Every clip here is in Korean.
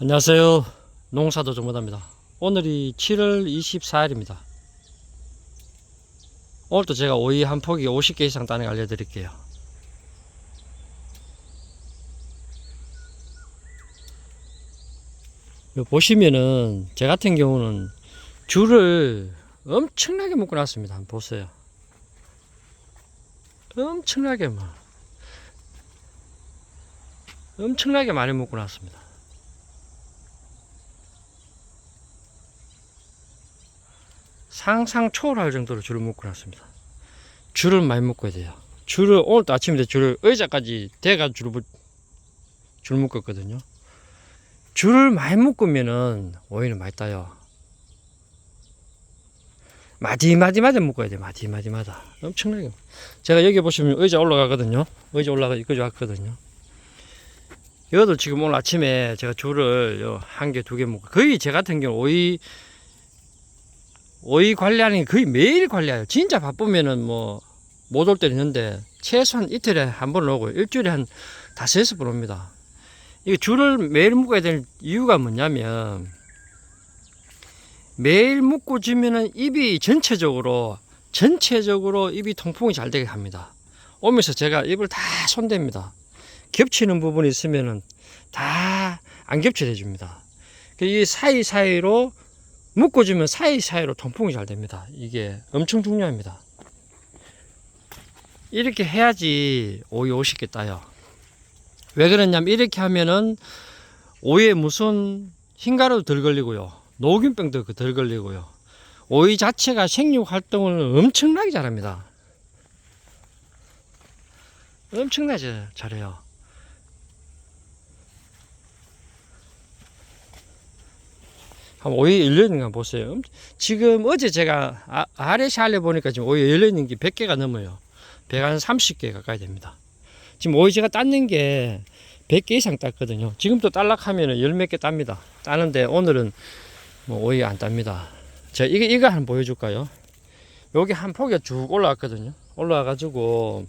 안녕하세요. 농사도 정보다입니다. 오늘이 7월 24일입니다. 오늘도 제가 오이 한 포기 50개 이상 따는 거 알려드릴게요. 보시면은 제 같은 경우는 줄을 엄청나게 묶어 놨습니다. 한번 보세요. 엄청나게 막 엄청나게 많이 묶어 놨습니다. 상상 초월할 정도로 줄을 묶어 놨습니다. 줄을 많이 묶어야 돼요. 줄을 오늘도 아침에 줄을 의자까지 대가 줄을 묶- 줄 묶었거든요. 줄을 많이 묶으면은 오이는 많이 따요. 마디마디마다 묶어야 돼. 마디마디마다. 엄청나게. 제가 여기 보시면 의자 올라가거든요. 의자 올라가 여기까지 왔거든요. 이것도 지금 오늘 아침에 제가 줄을 한 개, 두 개 묶고 거의 제 같은 경우 오이 오이 관리하는 게 거의 매일 관리해요. 진짜 바쁘면은 뭐 못 올 때는 있는데 최소한 이틀에 한 번 오고 일주일에 한 다섯 여섯 번 옵니다. 이게 줄을 매일 묶어야 될 이유가 뭐냐면 매일 묶고 지면은 입이 전체적으로 전체적으로 입이 통풍이 잘 되게 합니다. 오면서 제가 입을 다 손댑니다. 겹치는 부분이 있으면은 다 안 겹치게 해줍니다. 이 사이사이로 묶어주면 사이사이로 통풍이 잘 됩니다. 이게 엄청 중요합니다. 이렇게 해야지 오이 50개 따요. 왜 그러냐면 이렇게 하면은 오이에 무슨 흰가루도 덜 걸리고요. 녹균병도 그덜 걸리고요. 오이 자체가 생육 활동을 엄청나게 잘합니다. 엄청나게 잘해요. 한번 오이 열려있는 거 보세요. 지금 어제 제가 아, 아래 샬레 보니까 지금 오이 열려있는 게 100개가 넘어요. 100한 30개 가까이 됩니다. 지금 오이 제가 땄는 게 100개 이상 땄거든요. 지금 또 딸락하면 열몇 개 땁니다. 따는데 오늘은 뭐 오이 안 땁니다. 제가 이거, 이거 한번 보여줄까요? 여기 한 폭이 쭉 올라왔거든요. 올라와가지고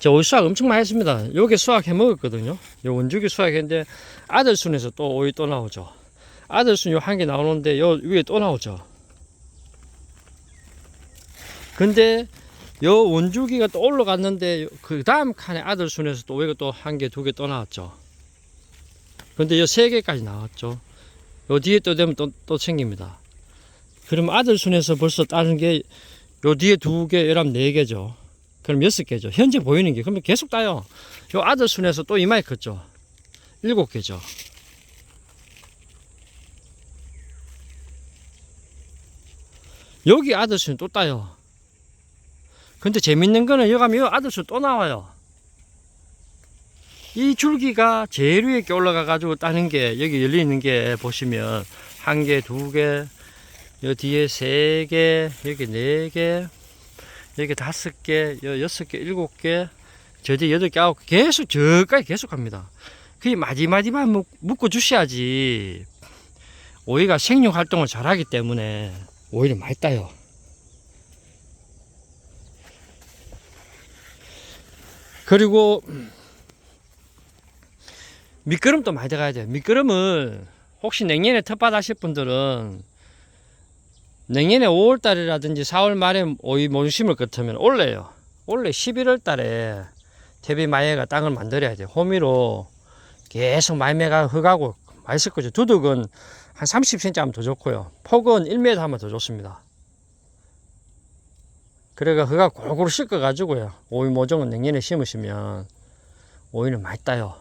제가 오이 수확 엄청 많이 했습니다. 여기 수확 해 먹었거든요. 요 원주기 수확 했는데 아들 순에서 또 오이 또 나오죠. 아들 순 요 한 개 나오는데 요 위에 또 나오죠. 근데 요 원주기가 또 올라갔는데 그 다음 칸에 아들 순에서 또 오이가 또 한 개, 두 개 또 나왔죠. 근데 요 세 개까지 나왔죠. 요 뒤에 또 되면 또, 또 생깁니다. 그럼 아들 순에서 벌써 따는 게 요 뒤에 두 개, 열람 네 개죠. 그럼 여섯 개죠. 현재 보이는 게. 그러면 계속 따요. 요 아들 순에서 또 이마에 컸죠. 일곱 개죠. 여기 아들순 또 따요. 근데 재밌는 거는 여기 가면 아들순 또 나와요. 이 줄기가 제일 위에 올라가 가지고 따는 게 여기 열려 있는 게 보시면 한 개, 두 개, 여기 뒤에 세 개, 여기 네 개, 여기 다섯 개, 여기 여섯 개, 일곱 개, 저 뒤에 여덟 개, 아홉 개 계속 저까지 계속 합니다. 그게 묶- 묶어 주셔야지 오이가 생육 활동을 잘하기 때문에 오히려 많이 따요. 그리고 미끄럼도 많이 들어가야 돼요. 미끄럼을 혹시 내년에 텃밭 하실 분들은 내년에 5월 달이라든지 4월 말에 오이 모심을 끝으면 올래요. 원래 11월 달에 대비 마예가 땅을 만들어야 돼요. 호미로 계속 말매가 흙하고 맛있을 거죠. 두둑은 한 30cm 하면 더 좋고요. 폭은 1m 하면 더 좋습니다. 그래가 그가 골고루 씻어 가지고요. 오이 모종은 내년에 심으시면 오이는 많이 따요.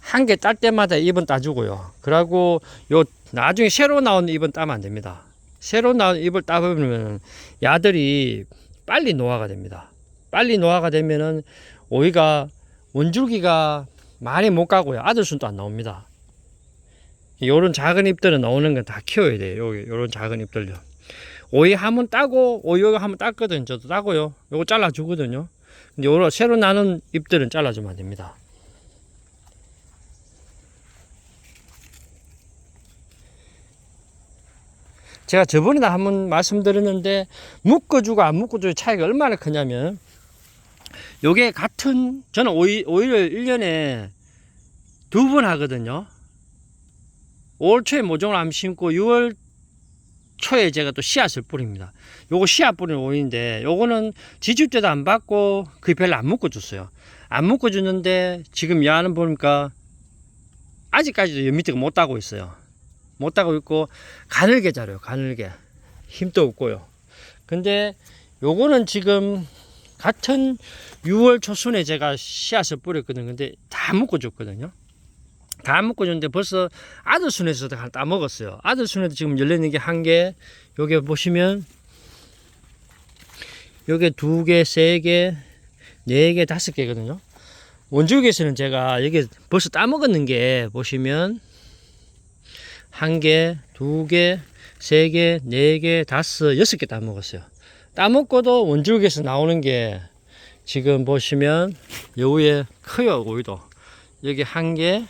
한 개 딸 때마다 잎은 따주고요. 그러고 요 나중에 새로 나온 잎은 따면 안 됩니다. 새로 나온 잎을 따보면 야들이 빨리 노화가 됩니다. 빨리 노화가 되면은 오이가 원줄기가 많이 못 가고요. 아들순도 안 나옵니다. 요런 작은 잎들은 나오는 건 다 키워야 돼요. 요, 요런 작은 잎들요. 오이 한번 따고, 오이 한번 땄거든요. 저도 따고요. 요거 잘라주거든요. 근데 요런 새로 나는 잎들은 잘라주면 안 됩니다. 제가 저번에도 한번 말씀드렸는데, 묶어주고 안 묶어주고 차이가 얼마나 크냐면, 요게 같은 저는 오이, 오이를 1년에 두 번 하거든요. 5월 초에 모종을 안 심고 6월 초에 제가 또 씨앗을 뿌립니다. 요거 씨앗 뿌리는 오이인데 요거는 지질 때도 안 받고 그 별로 안 묶어줬어요. 안 묶어주는데 지금 야는 보니까 아직까지도 여 밑에가 못 따고 있어요. 못 따고 있고 가늘게 자라요. 가늘게 힘도 없고요. 근데 요거는 지금 같은 6월 초순에 제가 씨앗을 뿌렸거든요. 근데 다 묶어줬거든요. 다 묶어줬는데 벌써 아들 순에서도 다 따먹었어요. 아들 순에도 지금 열려있는 게 한 개, 요게 보시면 요게 두 개, 세 개, 네 개, 다섯 개거든요. 원주역에서는 제가 여기 벌써 따먹었는 게 보시면 한 개, 두 개, 세 개, 네 개, 다섯, 여섯 개 따먹었어요. 따먹고도 원주역에서 나오는 게 지금 보시면 여기에 커요, 오이도. 여기 한 개,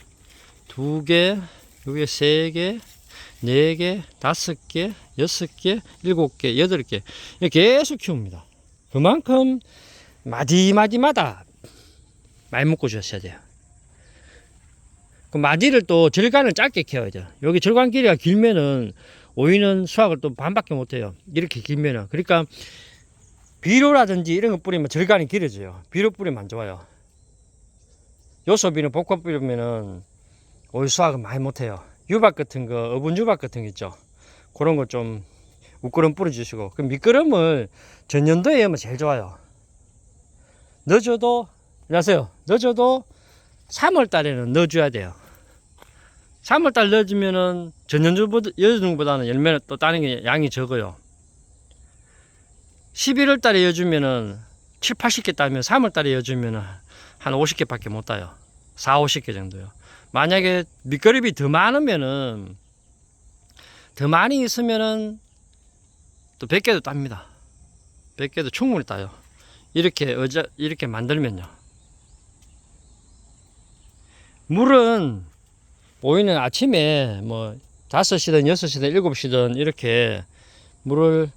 두 개, 여기 세 개, 네 개, 다섯 개, 여섯 개, 일곱 개, 여덟 개. 계속 키웁니다. 그만큼 마디마디마다 많이 묶어 주셔야 돼요. 그 마디를 또 절간을 짧게 키워야 돼요. 여기 절간 길이가 길면은 오이는 수확을 또 반밖에 못 해요. 이렇게 길면은. 그러니까 비료라든지 이런 거 뿌리면 절간이 길어져요. 비료 뿌리면 안 좋아요. 요소비는 복합 뿌리면은 오이 수확은 많이 못 해요. 유박 같은 거, 어분 유박 같은 거 있죠. 그런 거좀 우끄럼 뿌려주시고. 그 밑거름을 전년도에 하면 제일 좋아요. 넣어줘도, 안녕하세요. 넣어줘도 3월 달에는 넣어줘야 돼요. 3월 달 넣어주면은 전년도보다, 여름보다는 열매는 또 따는 게 양이 적어요. 11월 달에 여주면은 7, 80개 따면 3월 달에 여주면은 한 50개 밖에 못 따요. 4, 50개 정도요. 만약에 밑그립이 더 많으면은 더 많이 있으면은 또 100개도 땁니다. 100개도 충분히 따요. 이렇게 어자 이렇게 만들면요. 물은 오이는 아침에 뭐 5시든 6시든 7시든 이렇게 물을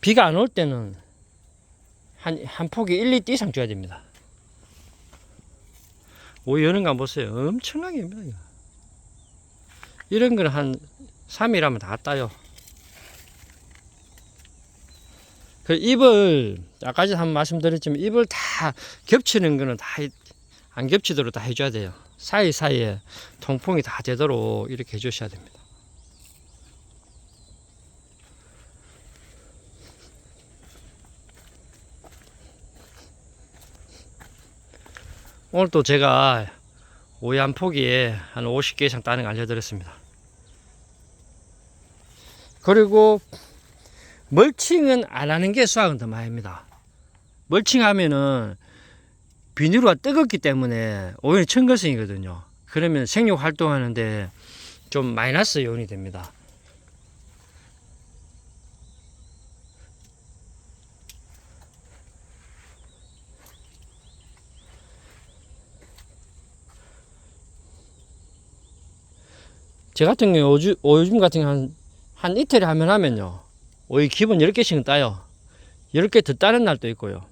비가 안 올 때는 한, 한 폭이 1, 2띠 이상 줘야 됩니다. 오이 여는 거 보세요. 엄청나게. 이거. 이런 거는 한 3일 하면 다 따요. 그 잎을, 아까 전에 한번 말씀드렸지만 잎을 다 겹치는 거는 다 안 겹치도록 다 해줘야 돼요. 사이사이에 통풍이 다 되도록 이렇게 해주셔야 됩니다. 오늘 또 제가 오이 한 포기에 한 50개 이상 따는 거 알려드렸습니다. 그리고 멀칭은 안 하는 게 수확은 더 많이 합니다. 멀칭하면은 비닐가 뜨겁기 때문에 오히려 청거성이거든요. 그러면 생육 활동하는데 좀 마이너스 요인이 됩니다. 제 같은 경우 요즘, 요즘 같은 한, 한 이틀에 하면 하면요. 오이 기본 10개씩은 따요. 10개 더 따는 날도 있고요.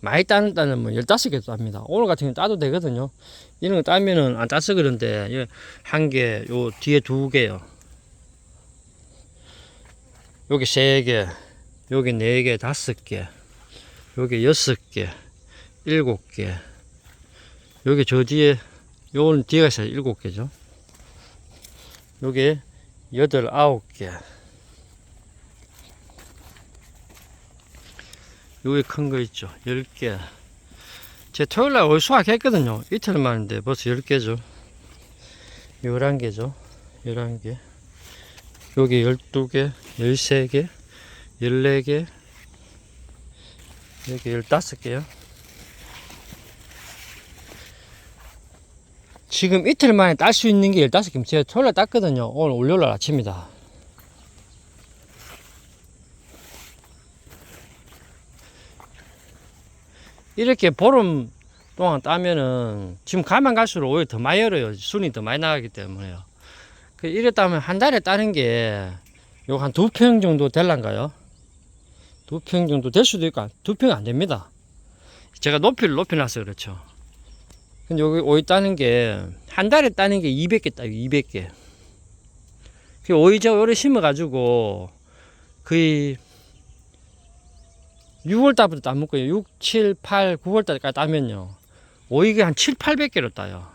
많이 따는 따는 뭐 15개도 땁니다. 오늘 같은 경우 따도 되거든요. 이런 거 따면은 안 따서 그런데 한 개, 요 뒤에 두 개요. 여기 세 개, 여기 네 개, 다섯 개, 여기 여섯 개, 일곱 개, 여기 저 뒤에 요거는 뒤에가 있어요. 일곱 개죠. 요게 여덟, 아홉 개. 요게 큰거 있죠. 열 개. 제 토요일 날 올 수확했거든요. 이틀 만인데 벌써 열 개죠. 열한 개죠. 열한 개. 요게 열두 개, 열세 개, 열네 개. 여기 열다섯 개요. 지금 이틀 만에 딸 수 있는 게 15개. 제가 토요일날 땄거든요. 오늘 월요일 아침이다. 이렇게 보름 동안 따면은 지금 가면 갈수록 오히려 더 많이 열어요. 순이 더 많이 나가기 때문에요. 그 이랬다면 한 달에 따는 게 요 한 두 평 정도 될란가요? 두 평 정도 될 수도 있고 두 평 안 됩니다. 제가 높이를 높여놔서 그렇죠. 근데 여기 오이 따는 게 한 달에 따는 게 200개 따요 200개. 그 오이 제가 오래 심어가지고 거의 6월 달부터 따먹고요 6, 7, 8, 9월 달까지 따면요. 오이가 한 7, 800개로 따요.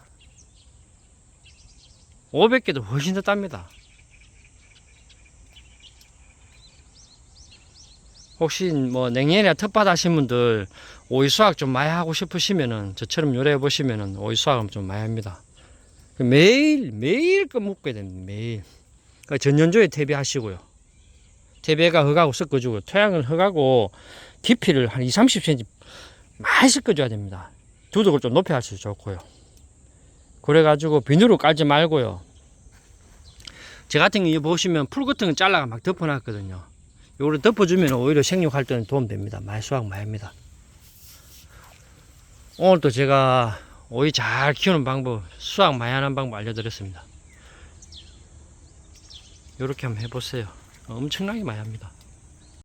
500개도 훨씬 더 땁니다. 혹시 뭐 냉년이나 텃밭 하신 분들 오이 수확 좀 많이 하고 싶으시면은 저처럼 요리해 보시면은 오이 수확은 좀 많이 합니다. 그 매일 매일 그 묶어야 됩니다. 매일. 그 전년조에 대비하시고요. 대비가 흙하고 섞어주고 토양을 흙하고 깊이를 한 2, 30cm 많이 섞어줘야 됩니다. 두둑을 좀 높여 할수 좋고요. 그래가지고 비누로 깔지 말고요. 제 같은 경우 보시면 풀 같은 거 잘라가 막 덮어놨거든요. 요거를 덮어주면 오히려 생육할 때는 도움됩니다. 많이 수확 많이 합니다. 오늘 또 제가 오이 잘 키우는 방법, 수확 많이 하는 방법 알려드렸습니다. 요렇게 한번 해보세요. 엄청나게 많이 합니다.